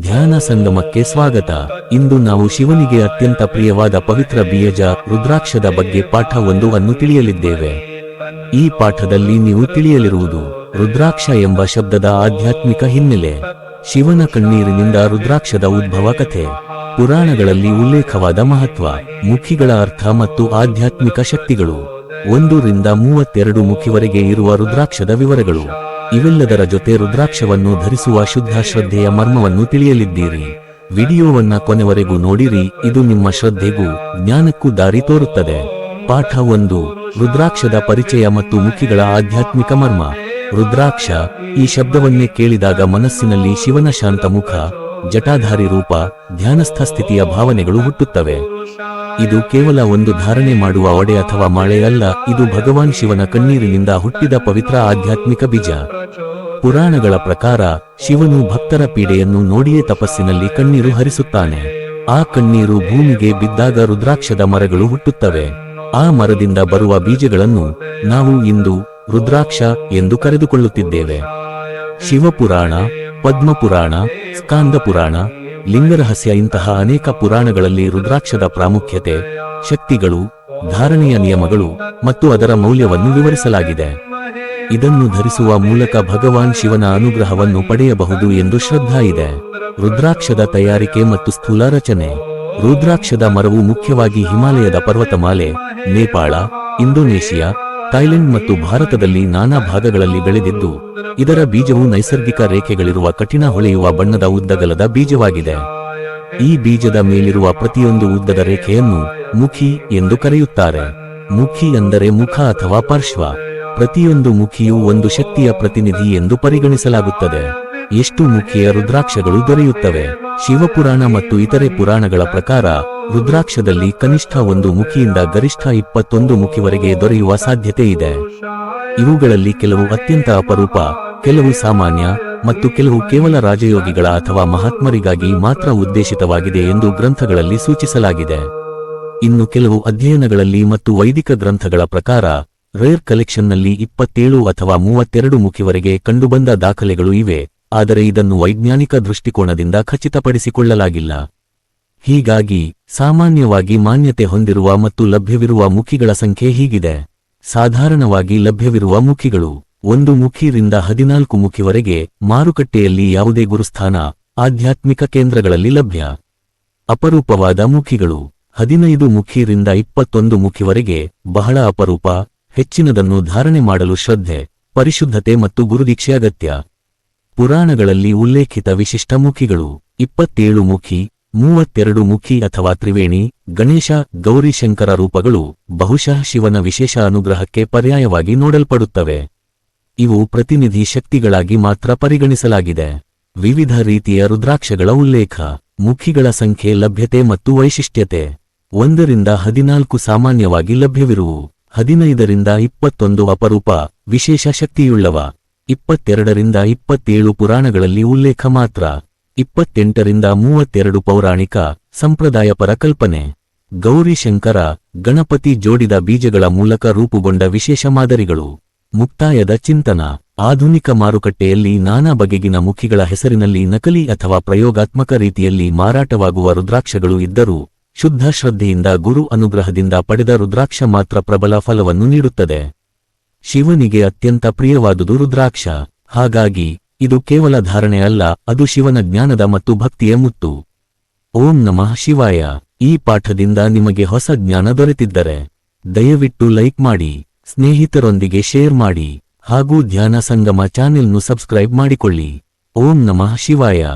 ಧ್ಯಾನ ಸಂಗಮಕ್ಕೆ ಸ್ವಾಗತ. ಇಂದು ನಾವು ಶಿವನಿಗೆ ಅತ್ಯಂತ ಪ್ರಿಯವಾದ ಪವಿತ್ರ ಬೀಜ ರುದ್ರಾಕ್ಷದ ಬಗ್ಗೆ ಪಾಠ ಒಂದು ಅನ್ನು ತಿಳಿಯಲಿದ್ದೇವೆ. ಈ ಪಾಠದಲ್ಲಿ ನೀವು ತಿಳಿಯಲಿರುವುದು ರುದ್ರಾಕ್ಷ ಎಂಬ ಶಬ್ದದ ಆಧ್ಯಾತ್ಮಿಕ ಹಿನ್ನೆಲೆ. ಶಿವನ ಕಣ್ಣೀರಿನಿಂದ ರುದ್ರಾಕ್ಷದ ಉದ್ಭವ ಕಥೆ. ಪುರಾಣಗಳಲ್ಲಿ ಉಲ್ಲೇಖವಾದ ಮಹತ್ವ, ಮುಖಿಗಳ ಅರ್ಥ ಮತ್ತು ಆಧ್ಯಾತ್ಮಿಕ ಶಕ್ತಿಗಳು. ಒಂದರಿಂದ ಮೂವತ್ತೆರಡು ಮುಖಿವರೆಗೆ ಇರುವ ರುದ್ರಾಕ್ಷದ ವಿವರಗಳು. ಇವೆಲ್ಲದರ ಜೊತೆ ರುದ್ರಾಕ್ಷವನ್ನು ಧರಿಸುವ ಶುದ್ಧ ಶ್ರದ್ಧೆಯ ಮರ್ಮವನ್ನು ತಿಳಿಯಲಿದ್ದೀರಿ. ವಿಡಿಯೋವನ್ನ ಕೊನೆವರೆಗೂ ನೋಡಿರಿ, ಇದು ನಿಮ್ಮ ಶ್ರದ್ಧೆಗೂ, ಜ್ಞಾನಕ್ಕೂ ದಾರಿ ತೋರುತ್ತದೆ. ಪಾಠ ಒಂದು, ರುದ್ರಾಕ್ಷದ ಪರಿಚಯ ಮತ್ತು ಮುಖಿಗಳ ಆಧ್ಯಾತ್ಮಿಕ ಮರ್ಮ. ರುದ್ರಾಕ್ಷ, ಈ ಶಬ್ದವನ್ನೇ ಕೇಳಿದಾಗ ಮನಸ್ಸಿನಲ್ಲಿ ಶಿವನ ಶಾಂತ ಮುಖ, ಜಟಾಧಾರಿ ರೂಪ, ಧ್ಯಾನಸ್ಥ ಸ್ಥಿತಿಯ ಭಾವನೆಗಳು ಹುಟ್ಟುತ್ತವೆ. ಇದು ಕೇವಲ ಒಂದು ಧಾರಣೆ ಮಾಡುವ ಒಡೆ ಅಥವಾ ಮಾಳೆ ಅಲ್ಲ, ಇದು ಭಗವಾನ್ ಶಿವನ ಕಣ್ಣೀರಿನಿಂದ ಹುಟ್ಟಿದ ಪವಿತ್ರ ಆಧ್ಯಾತ್ಮಿಕ ಬೀಜ. ಪುರಾಣಗಳ ಪ್ರಕಾರ, ಶಿವನು ಭಕ್ತರ ಪೀಡೆಯನ್ನು ನೋಡಿಯೇ ತಪಸ್ಸಿನಲ್ಲಿ ಕಣ್ಣೀರು ಹರಿಸುತ್ತಾನೆ. ಆ ಕಣ್ಣೀರು ಭೂಮಿಗೆ ಬಿದ್ದಾಗ ರುದ್ರಾಕ್ಷದ ಮರಗಳು ಹುಟ್ಟುತ್ತವೆ. ಆ ಮರದಿಂದ ಬರುವ ಬೀಜಗಳನ್ನು ನಾವು ಇಂದು ರುದ್ರಾಕ್ಷ ಎಂದು ಕರೆದುಕೊಳ್ಳುತ್ತಿದ್ದೇವೆ. ಶಿವಪುರಾಣ, ಪದ್ಮಪುರಾಣ ಸ್ಕಾಂದ ಪುರಾಣ ಲಿಂಗರಹಸ್ಯ ಇಂತಹ ಅನೇಕ ಪುರಾಣಗಳಲ್ಲಿ ರುದ್ರಾಕ್ಷದ ಪ್ರಾಮುಖ್ಯತೆ, ಶಕ್ತಿಗಳು, ಧಾರಣೆಯ ನಿಯಮಗಳು ಮತ್ತು ಅದರ ಮೌಲ್ಯವನ್ನು ವಿವರಿಸಲಾಗಿದೆ. ಇದನ್ನು ಧರಿಸುವ ಮೂಲಕ ಭಗವಾನ್ ಶಿವನ ಅನುಗ್ರಹವನ್ನು ಪಡೆಯಬಹುದು ಎಂದು ಶ್ರದ್ಧಾ ಇದೆ. ರುದ್ರಾಕ್ಷದ ತಯಾರಿಕೆ ಮತ್ತು ಸ್ಥೂಲ ರಚನೆ. ರುದ್ರಾಕ್ಷದ ಮರವು ಮುಖ್ಯವಾಗಿ ಹಿಮಾಲಯದ ಪರ್ವತಮಾಲೆ, ನೇಪಾಳ, ಇಂಡೋನೇಷಿಯಾ ಥೈಲೆಂಡ್ ಮತ್ತು ಭಾರತದಲ್ಲಿ ನಾನಾ ಭಾಗಗಳಲ್ಲಿ ಬೆಳೆದಿದ್ದು, ಇದರ ಬೀಜವು ನೈಸರ್ಗಿಕ ರೇಖೆಗಳಿರುವ ಕಠಿಣ ಹೊಳೆಯುವ ಬಣ್ಣದ ಉದ್ದಗಲದ ಬೀಜವಾಗಿದೆ. ಈ ಬೀಜದ ಮೇಲಿರುವ ಪ್ರತಿಯೊಂದು ಉದ್ದದ ರೇಖೆಯನ್ನು ಮುಖಿ ಎಂದು ಕರೆಯುತ್ತಾರೆ. ಮುಖಿ ಅಂದರೆ ಮುಖ ಅಥವಾ ಪಾರ್ಶ್ವ. ಪ್ರತಿಯೊಂದು ಮುಖಿಯು ಒಂದು ಶಕ್ತಿಯ ಪ್ರತಿನಿಧಿ ಎಂದು ಪರಿಗಣಿಸಲಾಗುತ್ತದೆ. ಎಷ್ಟು ಮುಖ್ಯ ರುದ್ರಾಕ್ಷಗಳು ದೊರೆಯುತ್ತವೆ? ಶಿವಪುರಾಣ ಮತ್ತು ಇತರೆ ಪುರಾಣಗಳ ಪ್ರಕಾರ, ರುದ್ರಾಕ್ಷದಲ್ಲಿ ಕನಿಷ್ಠ ಒಂದು ಮುಖಿಯಿಂದ ಗರಿಷ್ಠ ಇಪ್ಪತ್ತೊಂದು ಮುಖಿವರೆಗೆ ದೊರೆಯುವ ಸಾಧ್ಯತೆ ಇದೆ. ಇವುಗಳಲ್ಲಿ ಕೆಲವು ಅತ್ಯಂತ ಅಪರೂಪ, ಕೆಲವು ಸಾಮಾನ್ಯ ಮತ್ತು ಕೆಲವು ಕೇವಲ ರಾಜಯೋಗಿಗಳ ಅಥವಾ ಮಹಾತ್ಮರಿಗಾಗಿ ಮಾತ್ರ ಉದ್ದೇಶಿತವಾಗಿದೆ ಎಂದು ಗ್ರಂಥಗಳಲ್ಲಿ ಸೂಚಿಸಲಾಗಿದೆ. ಇನ್ನು ಕೆಲವು ಅಧ್ಯಯನಗಳಲ್ಲಿ ಮತ್ತು ವೈದಿಕ ಗ್ರಂಥಗಳ ಪ್ರಕಾರ, ರೇರ್ ಕಲೆಕ್ಷನ್ನಲ್ಲಿ ಇಪ್ಪತ್ತೇಳು ಅಥವಾ ಮೂವತ್ತೆರಡು ಮುಖಿವರೆಗೆ ಕಂಡುಬಂದ ದಾಖಲೆಗಳು ಇವೆ. ಆದರೆ ಇದನ್ನು ವೈಜ್ಞಾನಿಕ ದೃಷ್ಟಿಕೋನದಿಂದ ಖಚಿತಪಡಿಸಿಕೊಳ್ಳಲಾಗಿಲ್ಲ. ಹೀಗಾಗಿ, ಸಾಮಾನ್ಯವಾಗಿ ಮಾನ್ಯತೆ ಹೊಂದಿರುವ ಮತ್ತು ಲಭ್ಯವಿರುವ ಮುಖಿಗಳ ಸಂಖ್ಯೆ ಹೀಗಿದೆ. ಸಾಧಾರಣವಾಗಿ ಲಭ್ಯವಿರುವ ಮುಖಿಗಳು ಒಂದು ಮುಖಿರಿಂದ ಹದಿನಾಲ್ಕು ಮುಖಿವರೆಗೆ ಮಾರುಕಟ್ಟೆಯಲ್ಲಿ ಯಾವುದೇ ಗುರುಸ್ಥಾನ, ಆಧ್ಯಾತ್ಮಿಕ ಕೇಂದ್ರಗಳಲ್ಲಿ ಲಭ್ಯ. ಅಪರೂಪವಾದ ಮುಖಿಗಳು ಹದಿನೈದು ಮುಖಿರಿಂದ ಇಪ್ಪತ್ತೊಂದು ಮುಖಿವರೆಗೆ ಬಹಳ ಅಪರೂಪ, ಹೆಚ್ಚಿನದನ್ನು ಧಾರಣೆ ಮಾಡಲು ಶ್ರದ್ಧೆ, ಪರಿಶುದ್ಧತೆ ಮತ್ತು ಗುರುದೀಕ್ಷೆ ಅಗತ್ಯ. ಪುರಾಣಗಳಲ್ಲಿ ಉಲ್ಲೇಖಿತ ವಿಶಿಷ್ಟ ಮುಖಿಗಳು. ಇಪ್ಪತ್ತೇಳು ಮುಖಿ, ಮೂವತ್ತೆರಡು ಮುಖಿ ಅಥವಾ ತ್ರಿವೇಣಿ, ಗಣೇಶ ಗೌರಿಶಂಕರ ರೂಪಗಳು ಬಹುಶಃ ಶಿವನ ವಿಶೇಷ ಅನುಗ್ರಹಕ್ಕೆ ಪರ್ಯಾಯವಾಗಿ ನೋಡಲ್ಪಡುತ್ತವೆ. ಇವು ಪ್ರತಿನಿಧಿ ಶಕ್ತಿಗಳಾಗಿ ಮಾತ್ರ ಪರಿಗಣಿಸಲಾಗಿದೆ. ವಿವಿಧ ರೀತಿಯ ರುದ್ರಾಕ್ಷಗಳ ಉಲ್ಲೇಖ, ಮುಖಿಗಳ ಸಂಖ್ಯೆ ಲಭ್ಯತೆ ಮತ್ತು ವೈಶಿಷ್ಟ್ಯತೆ. ಒಂದರಿಂದ ಹದಿನಾಲ್ಕು ಸಾಮಾನ್ಯವಾಗಿ ಲಭ್ಯವಿರುವು. ಹದಿನೈದರಿಂದ ಇಪ್ಪತ್ತೊಂದು ಅಪರೂಪ, ವಿಶೇಷ ಶಕ್ತಿಯುಳ್ಳವ. ಇಪ್ಪತ್ತೆರಡರಿಂದ ಇಪ್ಪತ್ತೇಳು ಪುರಾಣಗಳಲ್ಲಿ ಉಲ್ಲೇಖ ಮಾತ್ರ. ಇಪ್ಪತ್ತೆಂಟರಿಂದ ಮೂವತ್ತೆರಡು ಪೌರಾಣಿಕ ಸಂಪ್ರದಾಯ ಪರಕಲ್ಪನೆ. ಗೌರಿಶಂಕರ ಗಣಪತಿ ಜೋಡಿದ ಬೀಜಗಳ ಮೂಲಕ ರೂಪುಗೊಂಡ ವಿಶೇಷ ಮಾದರಿಗಳು. ಮುಕ್ತಾಯದ ಚಿಂತನ. ಆಧುನಿಕ ಮಾರುಕಟ್ಟೆಯಲ್ಲಿ ನಾನಾ ಬಗೆಗಿನ ಮುಖಿಗಳ ಹೆಸರಿನಲ್ಲಿ ನಕಲಿ ಅಥವಾ ಪ್ರಯೋಗಾತ್ಮಕ ರೀತಿಯಲ್ಲಿ ಮಾರಾಟವಾಗುವ ರುದ್ರಾಕ್ಷಗಳು ಇದ್ದರೂ, ಶುದ್ಧ ಶ್ರದ್ಧೆಯಿಂದ ಗುರು ಅನುಗ್ರಹದಿಂದ ಪಡೆದ ರುದ್ರಾಕ್ಷ ಮಾತ್ರ ಪ್ರಬಲ ಫಲವನ್ನು ನೀಡುತ್ತದೆ. ಶಿವನಿಗೆ ಅತ್ಯಂತ ಪ್ರಿಯವಾದುದು ರುದ್ರಾಕ್ಷ. ಹಾಗಾಗಿ, ಇದು ಕೇವಲ ಧಾರಣೆ ಅಲ್ಲ, ಅದು ಶಿವನ ಜ್ಞಾನದ ಮತ್ತು ಭಕ್ತಿಯ ಮುತ್ತು. ಓಂ ನಮಃ ಶಿವಾಯ. ಈ ಪಾಠದಿಂದ ನಿಮಗೆ ಹೊಸ ಜ್ಞಾನ ದೊರೆತಿದ್ದರೆ, ದಯವಿಟ್ಟು ಲೈಕ್ ಮಾಡಿ, ಸ್ನೇಹಿತರೊಂದಿಗೆ ಶೇರ್ ಮಾಡಿ, ಹಾಗೂ ಧ್ಯಾನ ಸಂಗಮ ಚಾನೆಲ್ನು ಸಬ್ಸ್ಕ್ರೈಬ್ ಮಾಡಿಕೊಳ್ಳಿ. ಓಂ ನಮಃ ಶಿವಾಯ.